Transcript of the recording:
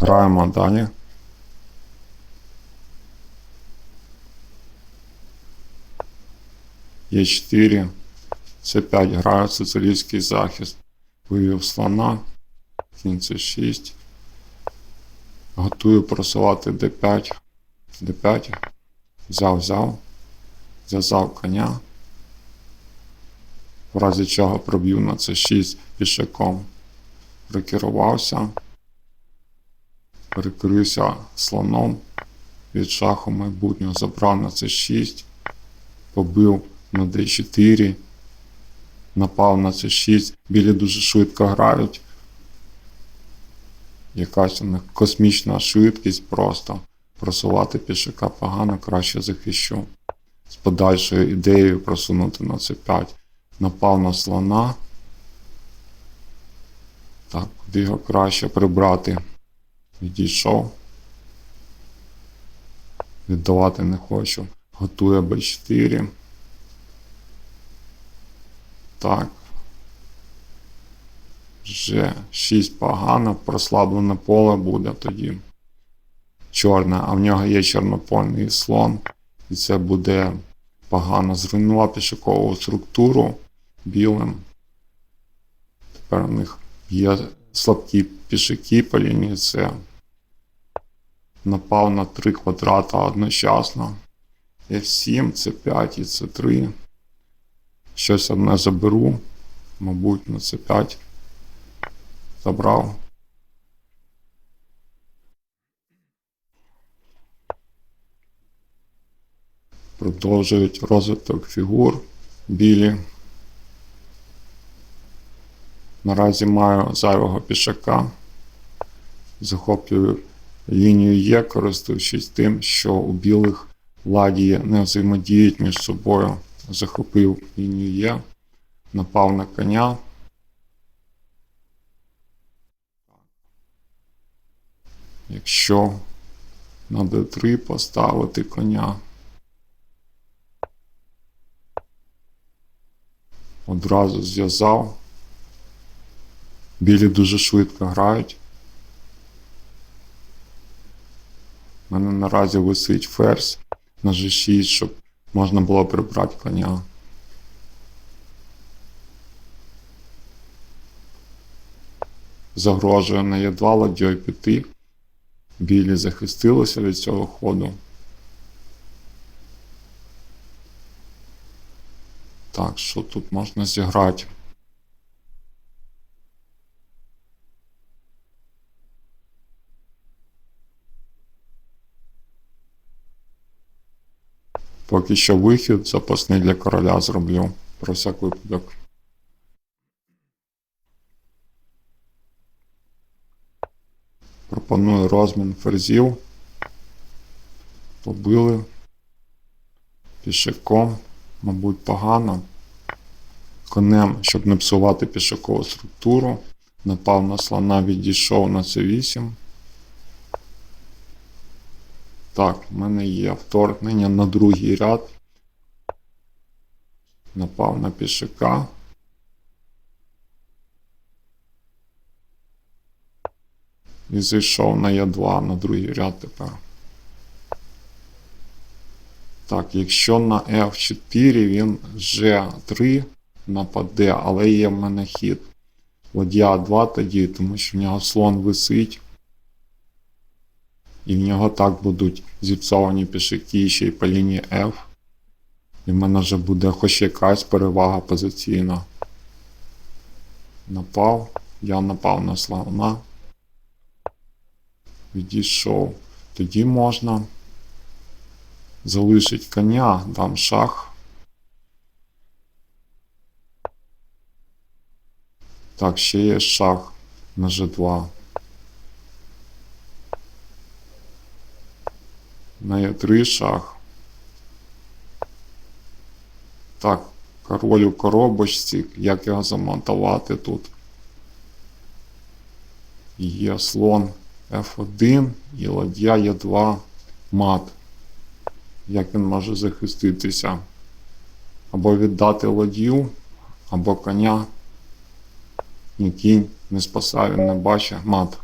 Граємо далі. Є 4. Це 5 грає сицилійський захист. Вивів слона. Кінь це 6. Готую просувати d5. d5. Взяв, взяв. Зв'язав коня. В разі чого проб'ю на це 6 пішаком. Прикерувався. Перекрився слоном від шаху майбутнього. Забрав на це 6. Побив на d4. Напав на це 6. Білі дуже швидко грають. Якась у них космічна швидкість просто. Просувати пішака погано, краще захищу. З подальшою ідеєю просунути на це 5. Напав на слона. Так, куди його краще прибрати? Відійшов. Віддавати не хочу. Готує b4. Так. Вже 6 погано, прослаблене поле буде тоді. Чорне, а в нього є чорнопольний слон. І це буде погано. Зруйнував пішокову структуру білим. Тепер у них є слабкі пішаки по лінії С. Напав на 3 квадрата одночасно. F7, C5 і C3. Щось одне заберу. Мабуть, на C5. Забрав. Продовжують розвиток фігур білі. Наразі маю зайвого пішака. Захоплюю лінію Е, користуючись тим, що у білих ладії не взаємодіють між собою. Захопив лінію Е, напав на коня. Якщо на d3 поставити коня. Одразу зв'язав. Білі дуже швидко грають. Мене наразі висить ферзь на G6, щоб можна було прибрати коня. Загрожує на Е2 ладьою піти. Білі захистилися від цього ходу. Так, що тут можна зіграти? Поки що вихід запасний для короля зроблю про всяк випадок. Пропоную розмін ферзів. Побили. Пішаком, мабуть, погано. Конем, щоб не псувати пішакову структуру. Напав на слона, відійшов на c8. Так, в мене є вторгнення на другий ряд. Напав на пішака. І зайшов на Е2 на другий ряд тепер. Так, якщо на F4 він G3 нападе, але є в мене хід. Ладья 2 тоді, тому що в нього слон висить. І в нього так будуть зіпсовані пішаки ще й по лінії F. І в мене вже буде хоч якась перевага позиційна. Напав. Я напав на слона. Відійшов. Тоді можна залишити коня, дам шах. Так, ще є шах на G2. На Е3 шах. Так, король у коробочці, як його замонтувати тут. Є слон F1 і ладья Е2 мат. Як він може захиститися? Або віддати ладью, або коня. Ні не спасає, не бачить мат.